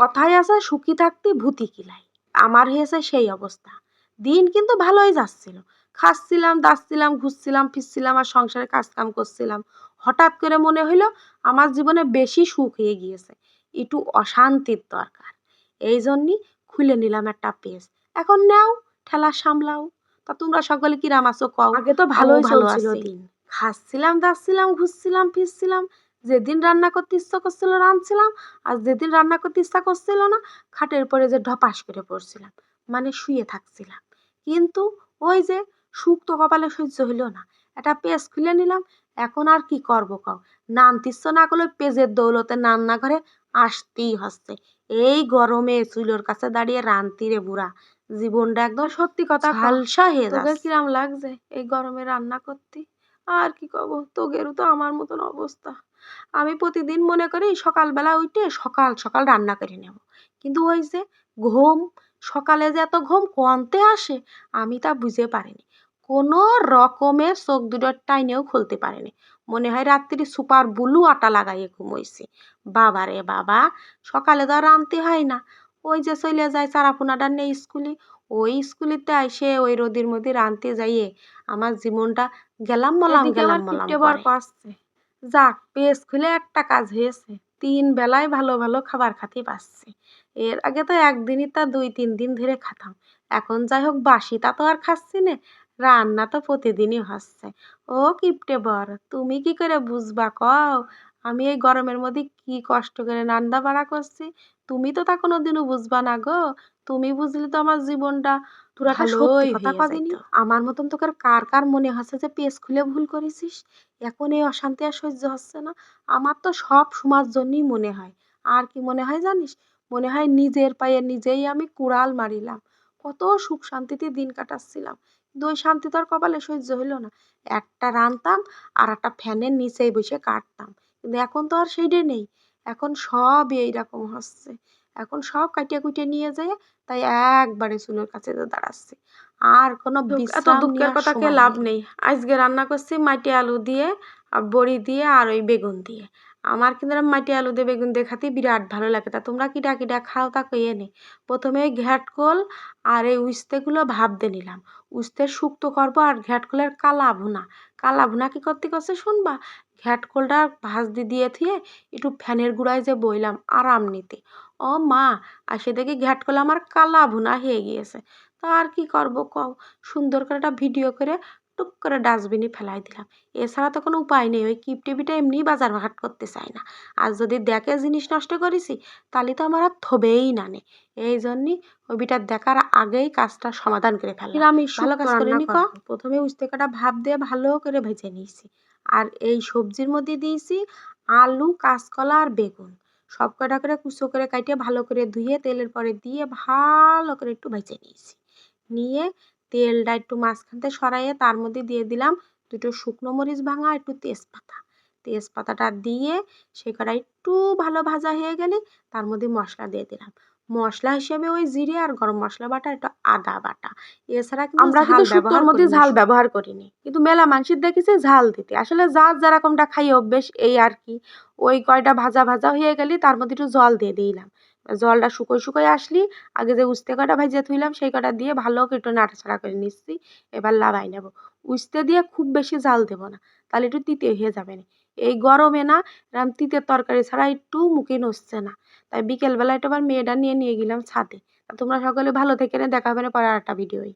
কথায় আছে সুখী থাকতে ভূতি কিলাই আমার হয়েছে সেই অবস্থা। দিন কিন্তু ভালোই যাচ্ছিল। খাচ্ছিলাম দাচ্ছিলাম ঘুরছিলাম ফিরছিলাম আর সংসারে কাজকাম করছিলাম। হঠাৎ করে মনে হইল আমার জীবনে বেশি সুখ হয়ে গিয়েছে। একটু অশান্তির দরকার। এই জন্যই খুলে নিলাম একটা পেজ। এখন নাও ঠেলা সামলাও। তা তোমরা সকলে কিরাম আছো কও? আগে তো ভালোই ভালো আছি। দিন। খাচ্ছিলাম দাচ্ছিলাম ঘুরছিলাম ফিরছিলাম। যেদিন রান্না করতে ইচ্ছা করছিল রাঁধছিলাম আর যেদিন রান্না করতে ইচ্ছা করছিল না খাটের পরে যে ঢপাস করে পড়ছিলাম মানে শুয়ে থাকছিলাম। কিন্তু ওই যে সুখ তো কপালে সহ্য হইল না একটা পেজ খুলে নিলাম এখন আর কি করব কও? নানতে ইচ্ছা না করলে পেজের দৌলতে রান্নাঘরে আসতেই হচ্ছে। এই গরমে চুলোর কাছে দাঁড়িয়ে রান্তি রে বুড়া জীবনটা একদম সত্যি কথা হালসা হয়ে যাচ্ছে। কিরাম লাগছে এই গরমে রান্না করতে? আর কি কব তোগেরও তো আমার মতন অবস্থা। আমি প্রতিদিন মনে করি সকালবেলা উঠে সকাল সকাল রান্না করে নেব। কিন্তু ওই যে ঘুম, সকালে যে এত ঘুম কোয়ান্তে আসে আমি তা বুঝে পারিনি। কোনো রকমের চোখ দুটোর টাইনেও খুলতে পারেনি। মনে হয় রাত্রি সুপার ব্লু আটা লাগাইয়ে ঘুমোইছি। বাবা রে বাবা, সকালে তো আর রাঁধতে হয় না। ওই যে চলে যায় চারাপোনাটা নেই স্কুলে। ওই স্কুলেতে আইসে ওই রোদের মধ্যে রাঁধতে যাইয়ে আমার জীবনটা গেলাম মলাম গেলাম মলাম করে। যাক পেজ খুলে একটা কাজ হয়েছে। তিন বেলায় ভালো ভালো খাবার খাতে পাচ্ছি এর আগে তো একদিনই তা দুই তিন দিন ধরে খাতাম। এখন যাই হোক বাসি তা তো আর খাচ্ছি না রান্না তো প্রতিদিনই হচ্ছে। ও কিপটে বর তুমি কি করে বুঝবা কও? আমি এই গরমের মধ্যে কি কষ্ট করে রান্না বাড়া করছি? তুমি তো তা কোনোদিনও বুঝবা না গো। তুমি বুঝলে তো আমার জীবনটা। আমার মতন তোকে কার কার মনে হচ্ছে যে পেজ খুলে ভুল করেছিস? এখন এই অশান্তি আর সহ্য হচ্ছে না। আমার তো সব সময়ের জন্যই মনে হয়। আর কি মনে হয় জানিস? মনে হয় নিজের পায়ে নিজেই আমি কুড়াল মারিলাম। কত সুখ শান্তিতে দিন কাটাচ্ছিলাম। ওই শান্তি তো আর কপালে সহ্য হইল না। একটা রাঁধতাম আর একটা ফ্যানের নিচেই বসে কাটতাম। কিন্তু এখন তো আর সেইটা নেই। এখন সবই এইরকম হচ্ছে। এখন সব কাটিয়ে কুটিয়ে নিয়ে যায় তাই একবারে চুলোর কাছে যে দাঁড়াচ্ছে। আর কোনো এত দুঃখের কথা কে লাভ নেই। আজকে রান্না করছি মাটি আলু দিয়ে আর বড়ি দিয়ে আর ওই বেগুন দিয়ে। আমার কিন্তু মাটি আলু দিয়ে বেগুন দিয়ে খাতে বিরাট ভালো লাগে। তা তোমরা কিটা কিটা খাও তা কইয়ে নে। প্রথমে ঘ্যাটকল আর এই উস্তেগুলো ভাবতে নিলাম। উস্তের শুক্তো করব আর ঘ্যাটকলের কালা ভুনা। কালা ভুনা কি করতে করছে শুনবা? ঘ্যাটকলটা ভাজতে দিয়ে থুয়ে একটু ফ্যানের গুঁড়ায় যে বইলাম, আরাম নিতে। ও মা, আর সে দেখি ঘ্যাটকল আমার কালা ভুনা হয়ে গিয়েছে। তা আর কি করব কও? সুন্দর করে একটা ভিডিও করে টুক করে ডাস্টবিনে ফেলাই দিলাম। এছাড়া তো কোনো উপায় নেই ওই কিপ টিভিটা এমনিই বাজার ঘাট করতে চায় না। আর যদি দেখে জিনিস নষ্ট করেছি তাহলে তো আমার আর থবেই না নে। এই জন্যই ওইটা দেখার আগেই কাজটা সমাধান করে ফেললাম। আমি ভালো কাজ করে নি ক? প্রথমে উস্তে কাটা ভাপ দিয়ে ভালো করে ভেজে নিয়েছি। আর এই সবজির মধ্যে দিয়েছি আলু কাঁচকলা আর বেগুন। সব কটা করে কুচো করে কাটিয়ে ভালো করে ধুয়ে তেলের পরে দিয়ে ভালো করে একটু ভেজে নিয়েছি। নিয়ে তেলটা একটু মাঝখানতে সরাইয়ে তার মধ্যে দিয়ে দিলাম দুটো শুকনো মরিচ ভাঙা একটু তেজপাতা। তেজপাতাটা দিয়ে সে কটা একটু ভালো ভাজা হয়ে গেলে তার মধ্যে মশলা দিয়ে দিলাম। মশলা হিসেবে ওই জিরে আর গরম মশলা বাটা একটু আদা বাটা। এছাড়া কিন্তু আমরা ঝাল কিন্তু শুক্তোর ব্যবহার মধ্যে করিনি। ঝাল ব্যবহার করিনি। কিন্তু মেলা মানুষের দেখেছি ঝাল দিতে। আসলে যার যেরকমটা খাই অভ্যেস এই আর কি। ওই কয়টা ভাজা ভাজা হয়ে গেলে তার মধ্যে একটু জল দিয়ে দিলাম। জলটা শুকোয় শুকোয় আসলি, আগে যে উস্তে কটা ভাজিয়ে থুইলাম, সেই কটা দিয়ে ভালো করে একটু নাড়াচাড়া করে নিচ্ছি, এবার লাভাই নেব। উস্তে দিয়ে খুব বেশি জাল দেবো না, তাহলে একটু তিতে হয়ে যাবে না। এই গরমে না এরকম তিতের তরকারি ছাড়া একটু মুখে নসছে না। তাই বিকেলবেলা একটু আবার মেয়েটা নিয়ে নিয়ে গেলাম ছাদে। তোমরা সকলে ভালো থেকে দেখা হবে না পরে একটা ভিডিওই